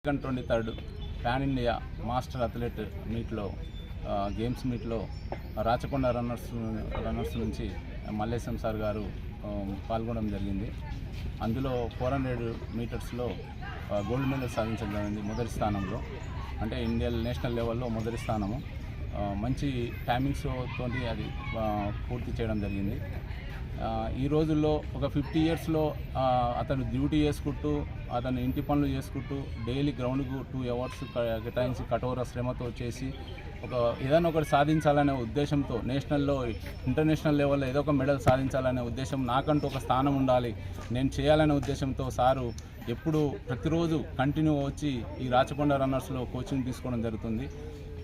Second twenty third pan India master athlete మీట్లో games మీట్లో Rachakonda runners runners నుంచి Mallesham sir గారు పాల్గొనడం జరిగింది. అందులో ఫోర్ హండ్రెడ్ మీటర్స్లో గోల్డ్ మెడల్ సాధించడం జరిగింది మొదటి స్థానంలో. అంటే ఇండియా నేషనల్ లెవెల్లో మొదటి స్థానము. మంచి టైమింగ్స్ అది పూర్తి చేయడం జరిగింది. ఈ రోజుల్లో ఒక ఫిఫ్టీ ఇయర్స్లో అతను డ్యూటీ చేసుకుంటూ అతను ఇంటి పనులు చేసుకుంటూ డైలీ గ్రౌండ్కు టూ అవర్స్ కేటాయించి కఠోర శ్రమతో చేసి ఒక ఏదైనా ఒకటి సాధించాలనే ఉద్దేశంతో నేషనల్లో ఇంటర్నేషనల్ లెవెల్లో ఏదో ఒక మెడల్ సాధించాలనే ఉద్దేశం నాకంటూ ఒక స్థానం ఉండాలి నేను చేయాలనే ఉద్దేశంతో సారు ఎప్పుడు ప్రతిరోజు కంటిన్యూ వచ్చి ఈ రాచకొండ రన్నర్స్లో కోచింగ్ తీసుకోవడం జరుగుతుంది.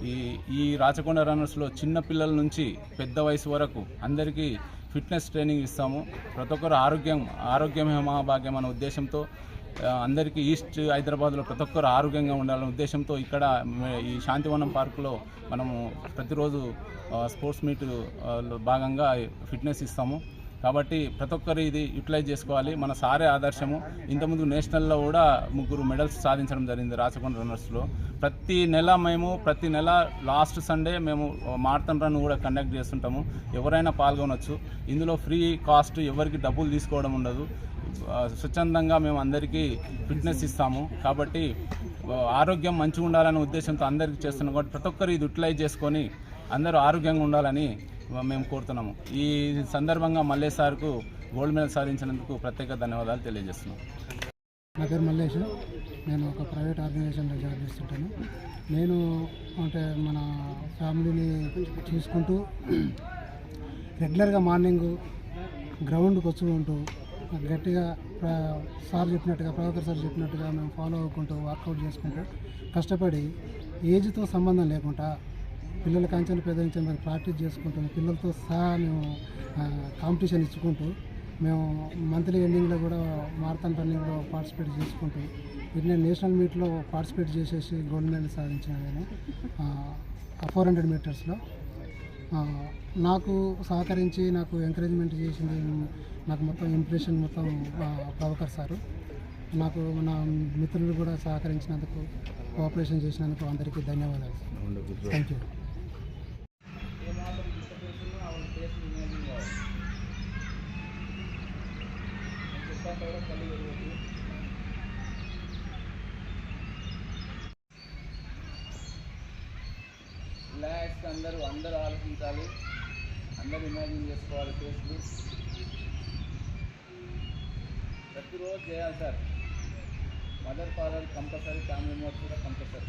ఈ ఈ రాచకొండ రన్నర్స్లో చిన్న పిల్లల నుంచి పెద్ద వయసు వరకు అందరికీ ఫిట్నెస్ ట్రైనింగ్ ఇస్తాము. ప్రతి ఒక్కరు ఆరోగ్యం ఆరోగ్యమే మహాభాగ్యం అనే ఉద్దేశంతో అందరికీ ఈస్ట్ హైదరాబాద్లో ప్రతి ఒక్కరు ఆరోగ్యంగా ఉండాలనే ఉద్దేశంతో ఇక్కడ ఈ శాంతివనం పార్కులో మనము ప్రతిరోజు స్పోర్ట్స్ మీట్ భాగంగా ఫిట్నెస్ ఇస్తాము. కాబట్టి ప్రతి ఒక్కరు ఇది యూటిలైజ్ చేసుకోవాలి. మన సారే ఆదర్శము. ఇంతకుముందు నేషనల్లో కూడా ముగ్గురు మెడల్స్ సాధించడం జరిగింది రాచకొండ రన్నర్స్లో. ప్రతి నెల మేము ప్రతి నెల లాస్ట్ సండే మేము మారథాన్ రన్ కూడా కండక్ట్ చేస్తుంటాము. ఎవరైనా పాల్గొనవచ్చు ఇందులో ఫ్రీ కాస్ట్ ఎవరికి డబ్బులు తీసుకోవడం ఉండదు. స్వచ్ఛందంగా మేము అందరికీ ఫిట్నెస్ ఇస్తాము. కాబట్టి ఆరోగ్యం మంచిగా ఉండాలనే ఉద్దేశంతో అందరికీ చేస్తున్నాం. కాబట్టి ప్రతి ఒక్కరు ఇది యూటిలైజ్ చేసుకొని అందరూ ఆరోగ్యంగా ఉండాలని మేము కోరుతున్నాము. ఈ సందర్భంగా మల్లే సార్కు గోల్డ్ మెడల్ సాధించినందుకు ప్రత్యేక ధన్యవాదాలు తెలియజేస్తున్నాం. నా పేరు మల్లేష్. నేను ఒక ప్రైవేట్ ఆర్గనైజేషన్లో జాబ్ చేస్తుంటాను. నేను అంటే మన ఫ్యామిలీని చూసుకుంటూ రెగ్యులర్గా మార్నింగ్ గ్రౌండ్కి వచ్చి ఉంటూ గట్టిగా ప్ర- సార్ చెప్పినట్టుగా ప్రభాకర్ సార్ చెప్పినట్టుగా మేము ఫాలో అవ్వకుంటూ వర్కౌట్ చేసుకుంటూ కష్టపడి ఏజ్తో సంబంధం లేకుండా పిల్లల కంచెలు పెద్ద మరి ప్రాక్టీస్ చేసుకుంటూ. పిల్లలతో సహా మేము కాంపిటీషన్ ఇచ్చుకుంటూ మేము మంత్లీ ఎండింగ్లో కూడా మారథాన్ రన్నింగ్లో పార్టిసిపేట్ చేసుకుంటూ ఇట్లా నేషనల్ మీట్లో పార్టిసిపేట్ చేసేసి గోల్డ్ మెడల్ సాధించిన నేను ఫోర్ హండ్రెడ్ మీటర్స్లో. నాకు సహకరించి నాకు ఎంకరేజ్మెంట్ చేసింది నాకు మొత్తం ఇంప్రెషన్ మొత్తం ప్రభాకర్ సారు. నాకు నా మిత్రులు కూడా సహకరించినందుకు కోఆపరేషన్ చేసినందుకు అందరికీ ధన్యవాదాలు. థ్యాంక్ యూ రిలాక్స్ అందరూ అందరూ ఆలోచించాలి. అందరూ ఇమాజిన్ చేసుకోవాలి ఫేస్లు ప్రతిరోజు చేయాలి sir. Mother father compulsory family members కూడా కంపల్సరీ